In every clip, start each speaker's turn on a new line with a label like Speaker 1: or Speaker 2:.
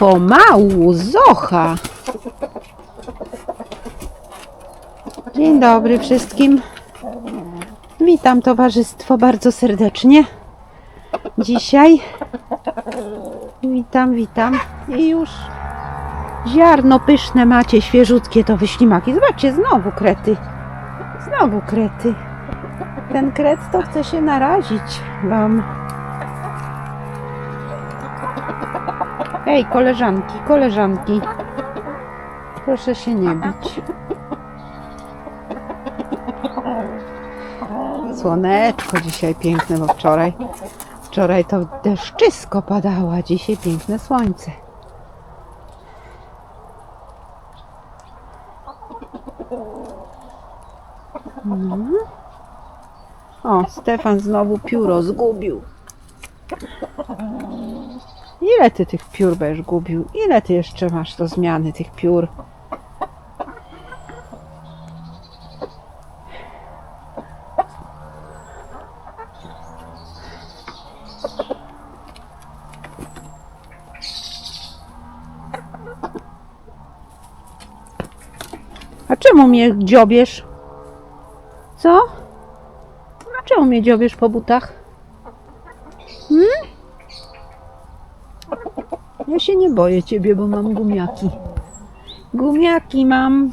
Speaker 1: Pomału, Zocha. Dzień dobry wszystkim. Witam towarzystwo bardzo serdecznie. Dzisiaj witam, witam. I już ziarno pyszne macie, świeżutkie to wyślimaki. Zobaczcie, znowu krety. Znowu krety. Ten kret to chce się narazić wam. Ej, koleżanki, koleżanki. Proszę się nie bić. Słoneczko dzisiaj piękne, bo wczoraj, wczoraj to deszczysko padało, a dzisiaj piękne słońce. No. O, Stefan znowu pióro zgubił. Ile ty tych piór będziesz gubił? Ile ty jeszcze masz do zmiany tych piór? A czemu mnie dziobiesz? Co? Czemu mnie dziobiesz po butach? Hmm? Ja się nie boję ciebie, bo mam gumiaki. Gumiaki mam.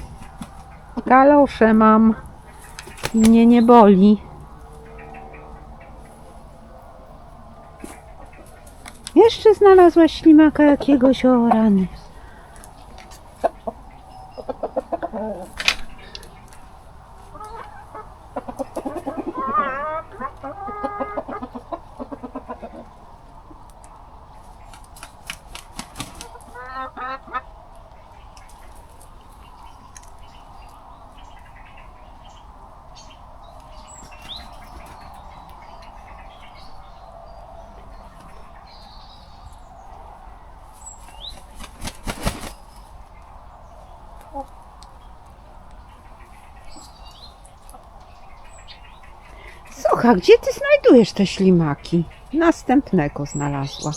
Speaker 1: Kalosze mam. Mnie nie boli. Jeszcze znalazłaś ślimaka jakiegoś o rany. Słuchaj, gdzie ty znajdujesz te ślimaki? Następnego znalazła.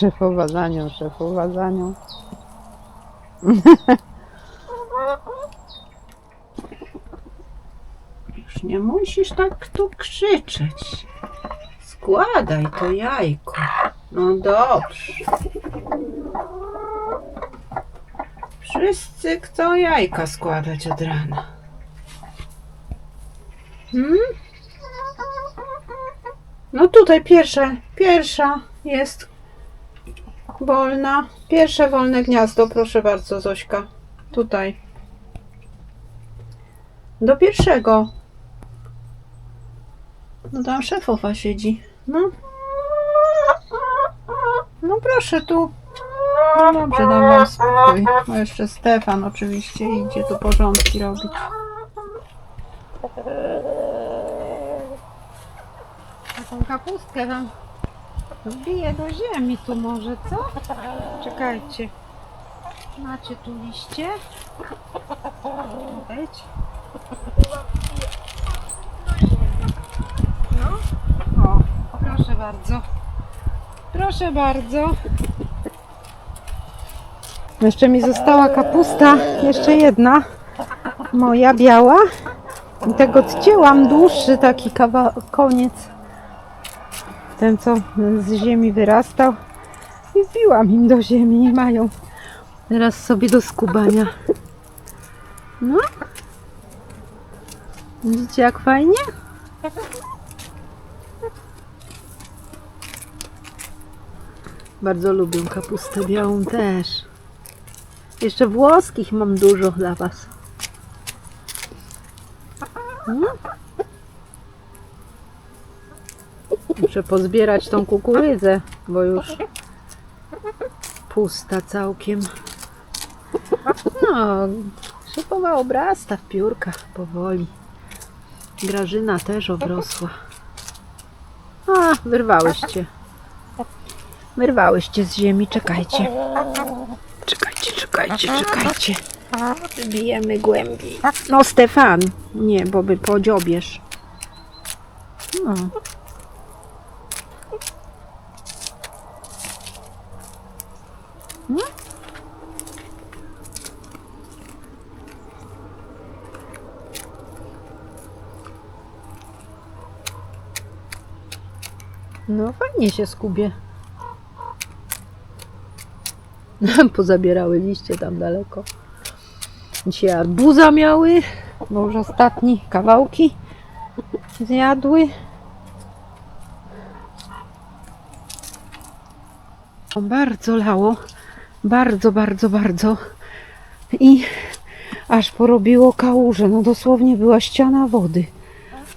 Speaker 1: Szefowa za nią, szefowa za nią. Już nie musisz tak tu krzyczeć. Składaj to jajko. No dobrze. Wszyscy chcą jajka składać od rana. Hmm? No tutaj pierwsza, pierwsza jest wolna. Pierwsze wolne gniazdo, proszę bardzo, Zośka. Tutaj. Do pierwszego. No tam szefowa siedzi. No. No proszę tu. No dobrze, dam wam spokój. No jeszcze Stefan oczywiście idzie tu porządki robić. Taką kapustkę wam wbiję do ziemi tu może, co? Czekajcie. Macie tu liście. Wejdź. No. O, proszę bardzo. Proszę bardzo. Jeszcze mi została kapusta, jeszcze jedna. Moja biała. I tego odcięłam dłuższy taki kawa koniec. Ten co z ziemi wyrastał. I wbiłam im do ziemi i mają teraz sobie do skubania. No. Widzicie jak fajnie? Bardzo lubię kapustę białą też. Jeszcze włoskich mam dużo dla Was. No. Muszę pozbierać tą kukurydzę, bo już pusta całkiem. No, Szefowa obrasta w piórkach powoli. Grażyna też obrosła. A, wyrwałyście. Wyrwałyście z ziemi, czekajcie. Czekajcie, czekajcie, czekajcie. Wybijemy głębiej. No Stefan, nie, bo by podziobierz. No. No. No fajnie się skubie. Pozabierały liście tam daleko. Dzisiaj arbuza miały, bo już ostatni kawałki zjadły. Bardzo lało, bardzo, bardzo, bardzo. I aż porobiło kałuże, no dosłownie była ściana wody.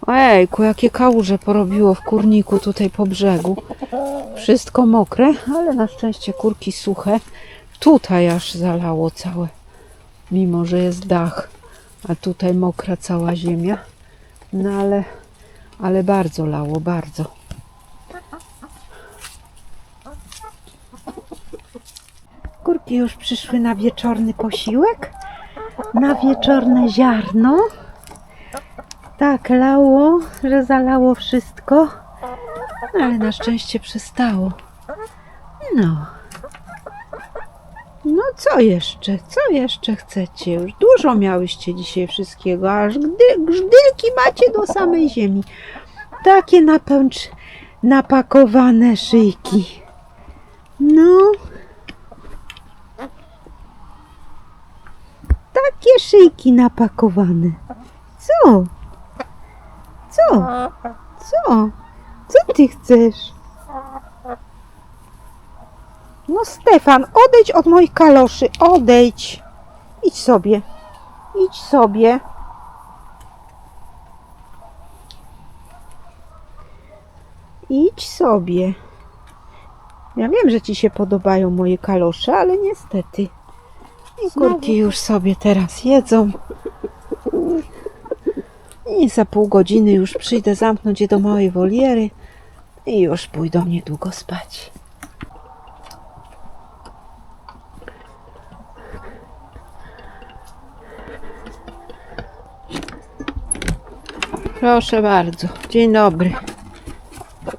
Speaker 1: Ejku, jakie kałuże porobiło w kurniku tutaj po brzegu. Wszystko mokre, ale na szczęście kurki suche. Tutaj aż zalało całe, mimo że jest dach, a tutaj mokra cała ziemia. No ale, ale bardzo lało, bardzo. Kurki już przyszły na wieczorny posiłek, na wieczorne ziarno. Tak lało, że zalało wszystko, ale na szczęście przestało. No. No co jeszcze? Co jeszcze chcecie? Już dużo miałyście dzisiaj wszystkiego, aż gdy, grzdylki macie do samej ziemi. Takie napęcz, napakowane szyjki. No. Takie szyjki napakowane. Co? Co? Co? Co ty chcesz? No Stefan, odejdź od moich kaloszy, odejdź. Idź sobie. Idź sobie. Idź sobie. Ja wiem, że ci się podobają moje kalosze, ale niestety. I kurki już sobie teraz jedzą. I za pół godziny już przyjdę zamknąć je do małej woliery i już pójdą niedługo spać. Proszę bardzo. Dzień dobry.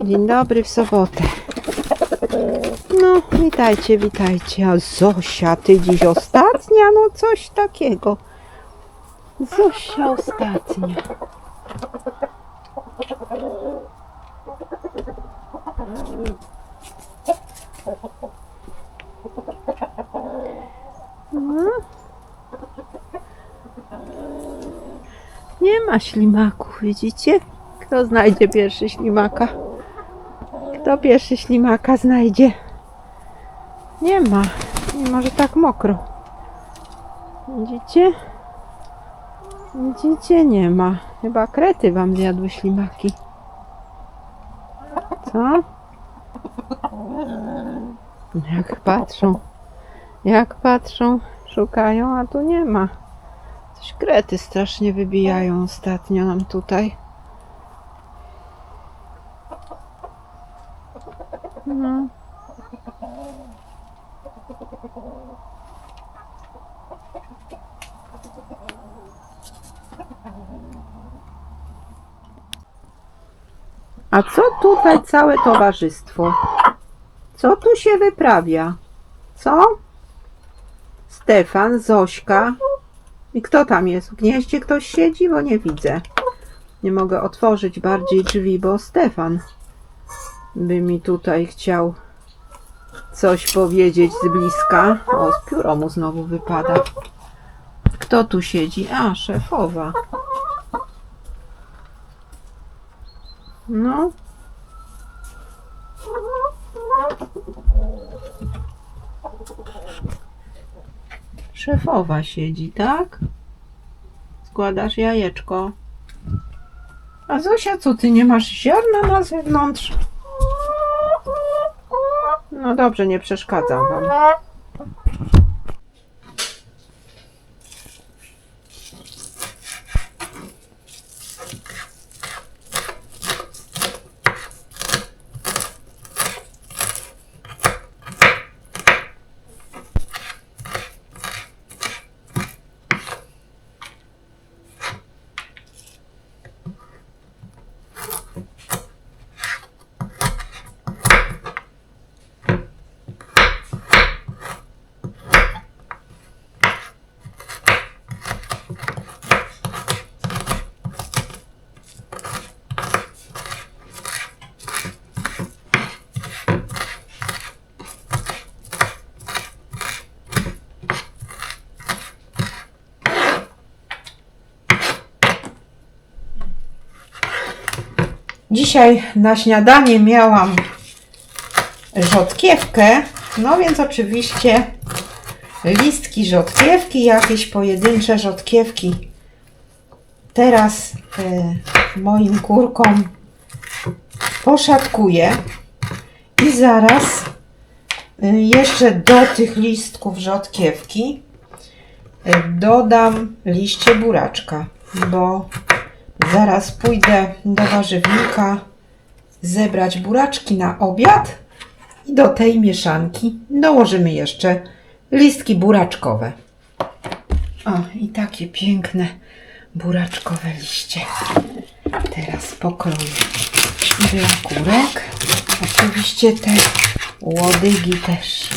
Speaker 1: Dzień dobry w sobotę. No, witajcie, witajcie. A Zosia, ty dziś ostatnia? No coś takiego. Zosia ostatnia. No. Nie ma ślimaków, widzicie? Kto znajdzie pierwszy ślimaka? Kto pierwszy ślimaka znajdzie? Nie ma. Nie może tak mokro. Widzicie? Widzicie? Nie ma. Chyba krety wam zjadły ślimaki. Co? Jak patrzą. Jak patrzą, szukają, a tu nie ma. Coś krety strasznie wybijają ostatnio nam tutaj. No. A co tutaj całe towarzystwo? Co tu się wyprawia? Co? Stefan, Zośka. I kto tam jest? W gnieździe ktoś siedzi? Bo nie widzę. Nie mogę otworzyć bardziej drzwi, bo Stefan by mi tutaj chciał coś powiedzieć z bliska. O, z pióro mu znowu wypada. Kto tu siedzi? A, szefowa. No. Szefowa siedzi, tak? Składasz jajeczko. A Zosia, co ty nie masz ziarna na zewnątrz? No dobrze, nie przeszkadzam wam. Dzisiaj na śniadanie miałam rzodkiewkę, no więc oczywiście listki rzodkiewki, jakieś pojedyncze rzodkiewki. Teraz e, moim kurkom poszatkuję i zaraz e, jeszcze do tych listków rzodkiewki e, dodam liście buraczka, bo zaraz pójdę do warzywnika zebrać buraczki na obiad i do tej mieszanki dołożymy jeszcze listki buraczkowe. O, i takie piękne buraczkowe liście. Teraz pokroję dla kurek. Oczywiście te łodygi też.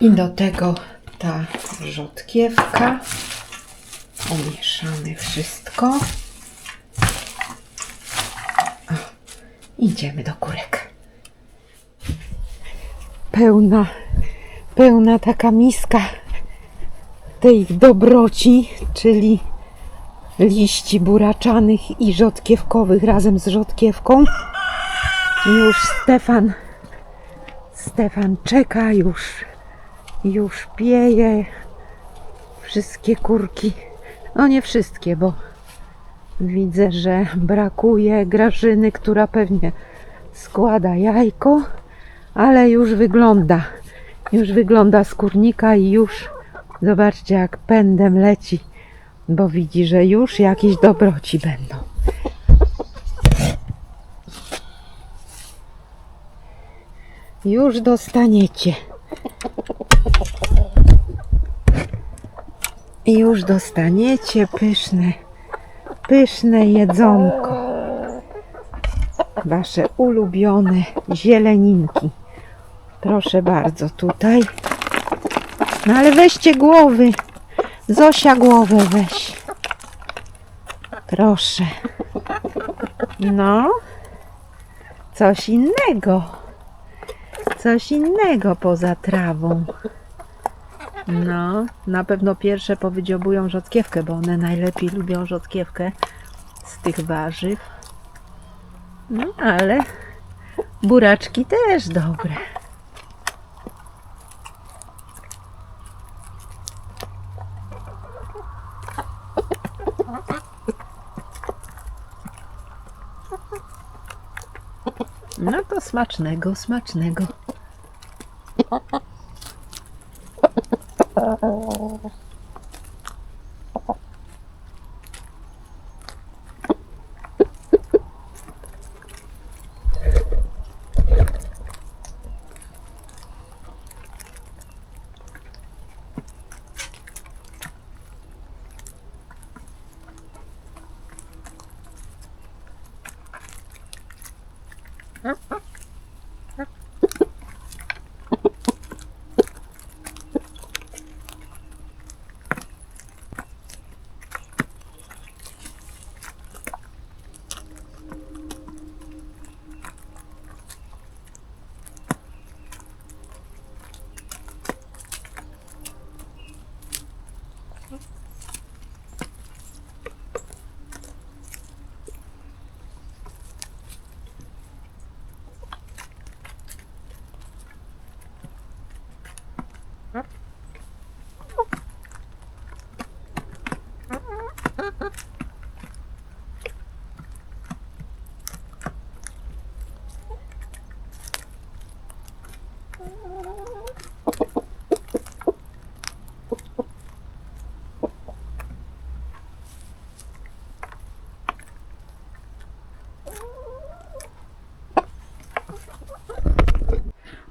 Speaker 1: I do tego ta rzodkiewka. Pomieszamy wszystko. O, idziemy do kurek. Pełna, pełna taka miska tej dobroci, czyli liści buraczanych i rzodkiewkowych razem z rzodkiewką. Już Stefan, Stefan czeka, już już pieje wszystkie kurki. No nie wszystkie, bo widzę, że brakuje Grażyny, która pewnie składa jajko, ale już wygląda. Już wygląda z kurnika i już zobaczcie jak pędem leci, bo widzi, że już jakieś dobroci będą. Już dostaniecie. I już dostaniecie pyszne, pyszne jedzonko. Wasze ulubione zieleninki. Proszę bardzo, tutaj. No ale weźcie głowy. Zosia głowę weź. Proszę. No. Coś innego. Coś innego poza trawą. No, na pewno pierwsze powydziobują rzodkiewkę, bo one najlepiej lubią rzodkiewkę z tych warzyw. No, ale buraczki też dobre. No to smacznego, smacznego. Ha ha ha ha ha.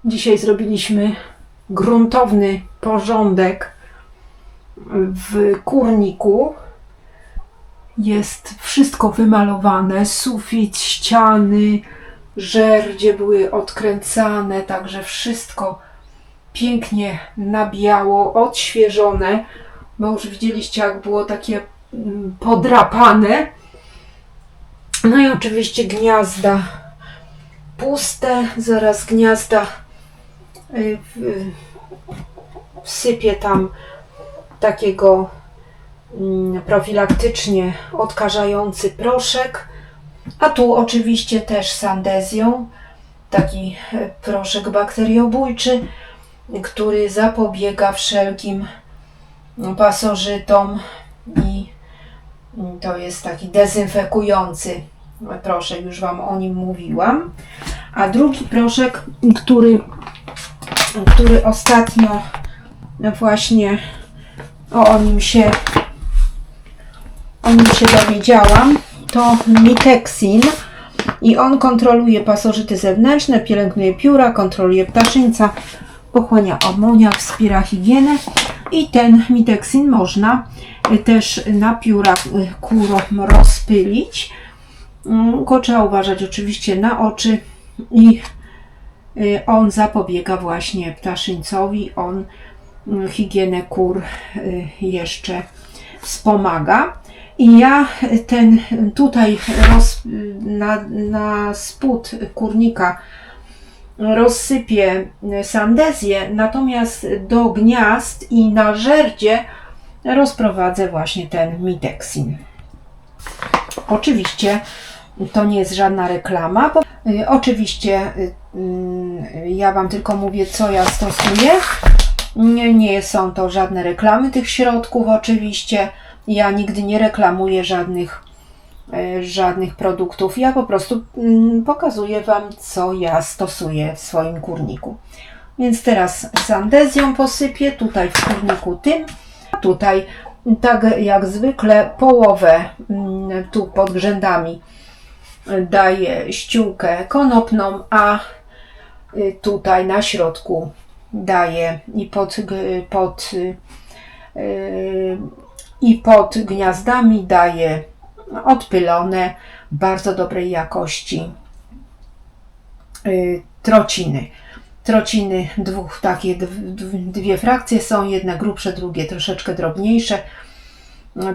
Speaker 1: Dzisiaj zrobiliśmy gruntowny porządek w kurniku. Jest wszystko wymalowane, sufit, ściany, żerdzie były odkręcane, także wszystko pięknie na biało, odświeżone, bo już widzieliście jak było takie mm, podrapane. No i oczywiście gniazda puste, zaraz gniazda wsypię tam takiego mm, profilaktycznie odkażający proszek, a tu oczywiście też sandezją, taki e, proszek bakteriobójczy, który zapobiega wszelkim pasożytom i mm, to jest taki dezynfekujący proszek, już Wam o nim mówiłam. A drugi proszek, który, który ostatnio właśnie o nim się o nim się dowiedziałam, to Mitexin i on kontroluje pasożyty zewnętrzne, pielęgnuje pióra, kontroluje ptaszyńca, pochłania amoniak, wspiera higienę i ten Mitexin można też na piórach y, kur rozpylić. Mm, Tylko trzeba uważać oczywiście na oczy i on zapobiega właśnie ptaszyńcowi, on mm, higienę kur y, jeszcze wspomaga. I ja ten tutaj roz, na, na spód kurnika rozsypię sandezję, natomiast do gniazd i na żerdzie rozprowadzę właśnie ten mitexin. Oczywiście to nie jest żadna reklama. Bo, y, oczywiście y, y, ja Wam tylko mówię, co ja stosuję. Nie, nie są to żadne reklamy tych środków, oczywiście. Ja nigdy nie reklamuję żadnych, e, żadnych produktów. Ja po prostu mm, pokazuję Wam, co ja stosuję w swoim kurniku. Więc teraz sandezją posypię, tutaj w kurniku tym, a tutaj tak jak zwykle połowę mm, tu pod grzędami daję ściółkę konopną, a y, tutaj na środku daję i pod, pod, y, y, i pod gniazdami daję odpylone, bardzo dobrej jakości trociny. Trociny dwóch, takie dw- dw- dwie frakcje są, jedne grubsze, drugie troszeczkę drobniejsze.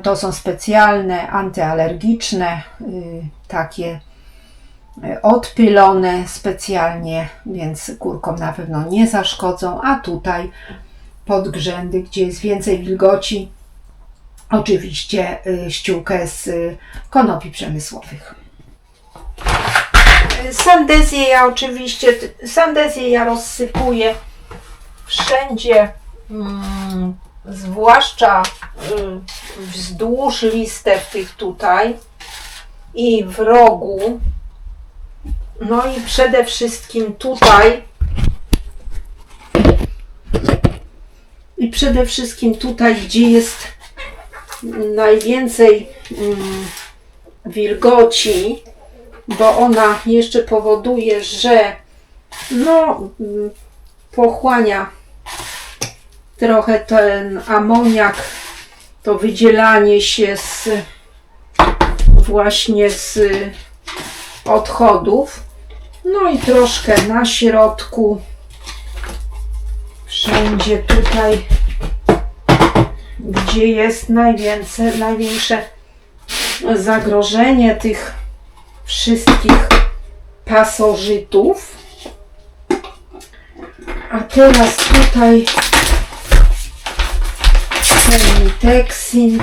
Speaker 1: To są specjalne, antyalergiczne, y, takie y, odpylone specjalnie, więc kurkom na pewno nie zaszkodzą. A tutaj pod grzędy, gdzie jest więcej wilgoci, oczywiście y, ściółkę z konopi przemysłowych. Sandezję ja oczywiście, sandezję ja rozsypuję wszędzie, mm, zwłaszcza y, wzdłuż listew tych tutaj i w rogu. No i przede wszystkim tutaj. I przede wszystkim tutaj, gdzie jest najwięcej mm, wilgoci, bo ona jeszcze powoduje, że no, mm, pochłania trochę ten amoniak, to wydzielanie się z właśnie z odchodów. No i troszkę na środku, wszędzie tutaj, gdzie jest najwięcej, największe zagrożenie tych wszystkich pasożytów. A teraz tutaj ten Mitexin.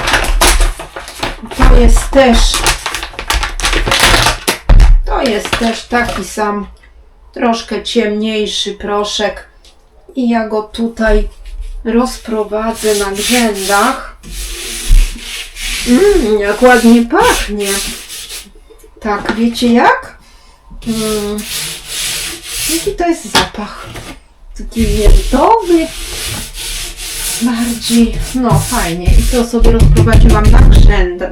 Speaker 1: To jest też to jest też taki sam troszkę ciemniejszy proszek i ja go tutaj rozprowadzę na grzędach. Mmm, jak ładnie pachnie. Tak, wiecie jak? Mm, jaki to jest zapach? Taki miętowy. Bardziej, no fajnie. I to sobie rozprowadziłam na grzędach.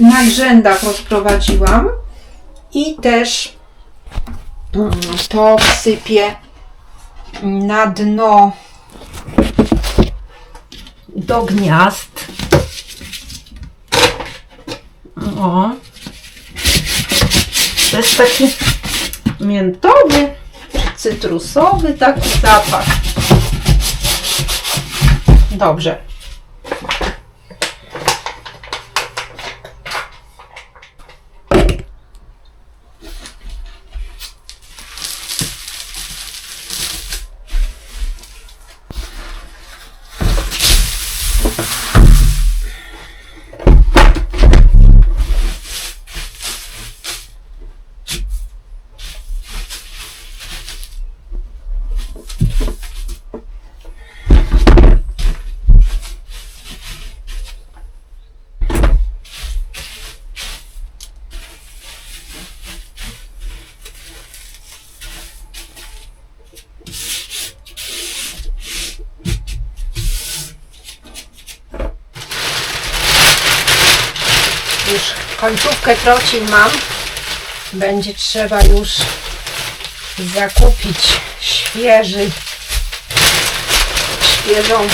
Speaker 1: Na grzędach rozprowadziłam. I też mm, to wsypię na dno do gniazd. O. To jest taki miętowy, cytrusowy taki zapach. Dobrze. Końcówkę trocin mam. Będzie trzeba już zakupić świeży, świeżą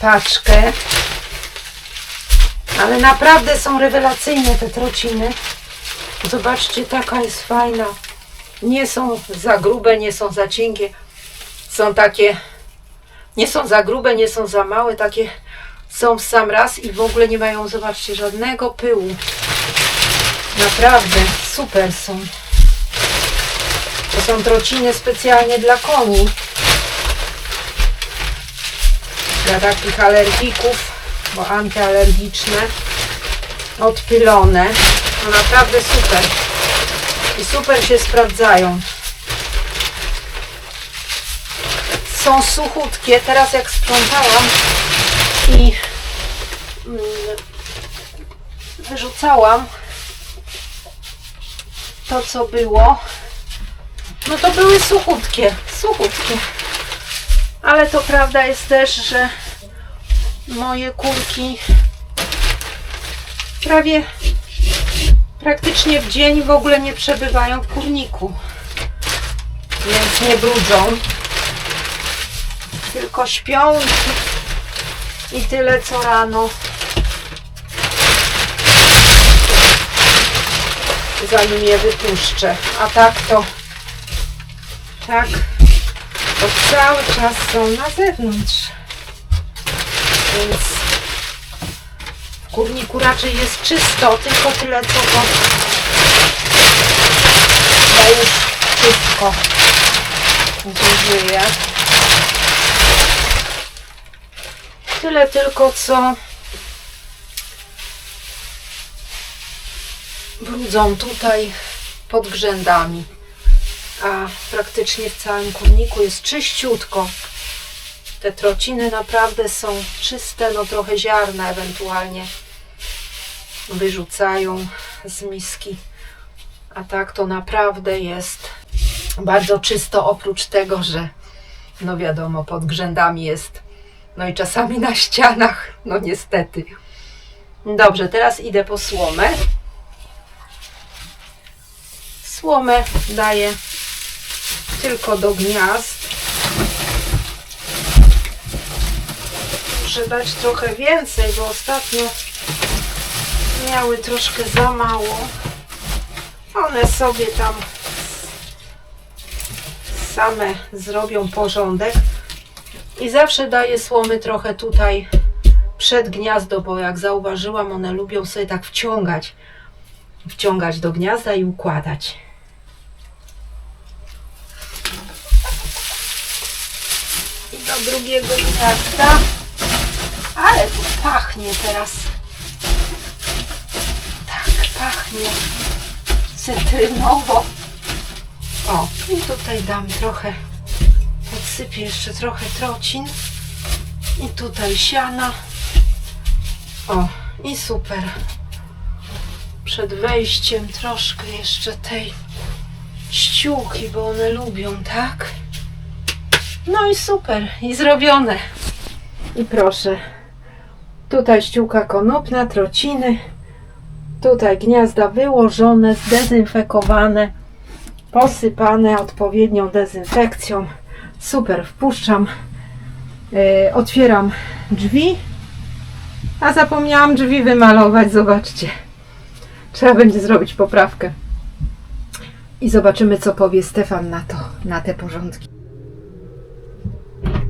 Speaker 1: paczkę. Ale naprawdę są rewelacyjne te trociny. Zobaczcie, taka jest fajna. Nie są za grube, nie są za cienkie. Są takie, nie są za grube, nie są za małe, takie są w sam raz i w ogóle nie mają, zobaczcie, żadnego pyłu. Naprawdę super są. To są trociny specjalnie dla koni. Dla takich alergików, bo antyalergiczne. Odpylone. No naprawdę super. I super się sprawdzają. Są suchutkie. Teraz jak sprzątałam, i wyrzucałam to, co było, no to były suchutkie, suchutkie. Ale to prawda jest też, że moje kurki prawie praktycznie w dzień w ogóle nie przebywają w kurniku. Więc nie brudzą. Tylko śpią i tyle co rano. Zanim je wypuszczę. A tak to tak to cały czas są na zewnątrz. Więc w kurniku raczej jest czysto, tylko tyle co to ja już wszystko zużyję. Tyle tylko co brudzą tutaj pod grzędami. A praktycznie w całym kurniku jest czyściutko. Te trociny naprawdę są czyste, no trochę ziarna ewentualnie wyrzucają z miski. A tak to naprawdę jest bardzo czysto, oprócz tego, że no wiadomo, pod grzędami jest, no i czasami na ścianach, no niestety. Dobrze, teraz idę po słomę. Słomę daję tylko do gniazd. Muszę dać trochę więcej, bo ostatnio miały troszkę za mało. One sobie tam same zrobią porządek. I zawsze daję słomy trochę tutaj przed gniazdo, bo jak zauważyłam, one lubią sobie tak wciągać, wciągać do gniazda i układać. I do drugiego gniazda. Ale tu pachnie teraz. Tak, pachnie cytrynowo. O, i tutaj dam trochę, podsypię jeszcze trochę trocin. I tutaj siana. O, i super. Przed wejściem troszkę jeszcze tej ściółki, bo one lubią, tak? No i super, i zrobione. I proszę, tutaj ściółka konopna, trociny. Tutaj gniazda wyłożone, zdezynfekowane, posypane odpowiednią dezynfekcją. Super, wpuszczam, e, otwieram drzwi, a zapomniałam drzwi wymalować, zobaczcie. Trzeba będzie zrobić poprawkę. I zobaczymy, co powie Stefan na to, na te porządki.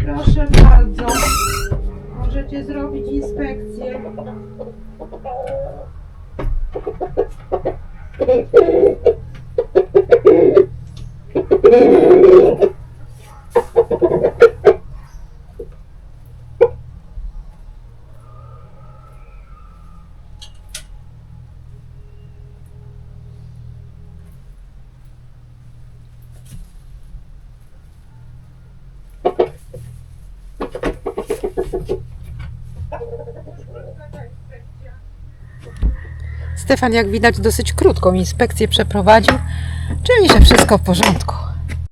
Speaker 1: Proszę bardzo. Możecie zrobić inspekcję. Stefan, jak widać, dosyć krótką inspekcję przeprowadził, czyli że wszystko w porządku.